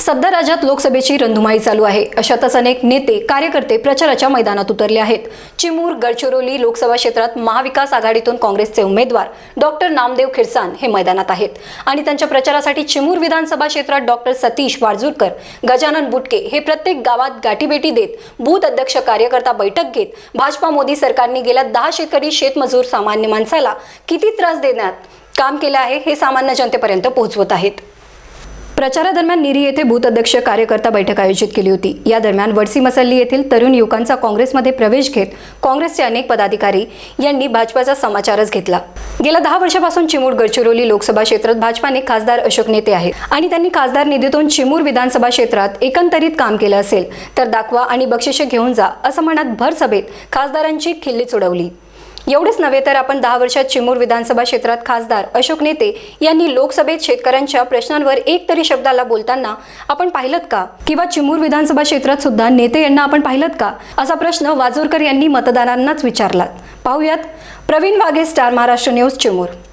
सध्या राज्यात लोकसभेची रंधुमाई चालू आहे. अशातच अनेक नेते कार्यकर्ते प्रचाराच्या मैदानात उतरले आहेत. चिमूर गडचिरोली लोकसभा क्षेत्रात महाविकास आघाडीतून काँग्रेसचे उमेदवार डॉक्टर नामदेव खिरसान हे मैदानात आहेत. आणि त्यांच्या प्रचारासाठी चिमूर विधानसभा क्षेत्रात डॉक्टर सतीश वाळजूरकर गजानन बुटके हे प्रत्येक गावात गाठीभेटी देत बूथ अध्यक्ष कार्यकर्ता बैठक घेत भाजपा मोदी सरकारने गेल्या दहा शेतकरी शेतमजूर सामान्य माणसाला किती त्रास देण्यात काम केले आहे हे सामान्य जनतेपर्यंत पोहोचवत आहेत. प्रचारादरम्यान निरी येथे बूथ अध्यक्ष कार्यकर्ता बैठक आयोजित केली होती. या दरम्यान वडसी मसल्ली येथील तरुण युवकांचा काँग्रेसमध्ये प्रवेश घेत काँग्रेसचे अनेक पदाधिकारी यांनी भाजपाचा समाचारच घेतला. गेल्या दहा वर्षापासून चिमूर गडचिरोली लोकसभा क्षेत्रात भाजपाने खासदार अशोक नेते आहेत आणि त्यांनी खासदार निधीतून चिमूर विधानसभा क्षेत्रात एकंदरीत काम केलं असेल तर दाखवा आणि बक्षिसे घेऊन जा असं म्हणत भर सभेत खासदारांची खिल्ली चुडवली. एवढेच नव्हे तर आपण दहा वर्षात चिमूर विधानसभा क्षेत्रात खासदार अशोक नेते यांनी लोकसभेत शेतकऱ्यांच्या प्रश्नांवर एक तरी शब्दाला बोलताना आपण पाहिलं का? किंवा चिमूर विधानसभा क्षेत्रात सुद्धा नेते यांना आपण पाहिलं का? असा प्रश्न वाजोरकर यांनी मतदारांनाच विचारला. पाहूयात प्रवीण वाघे स्टार महाराष्ट्र न्यूज चिमूर.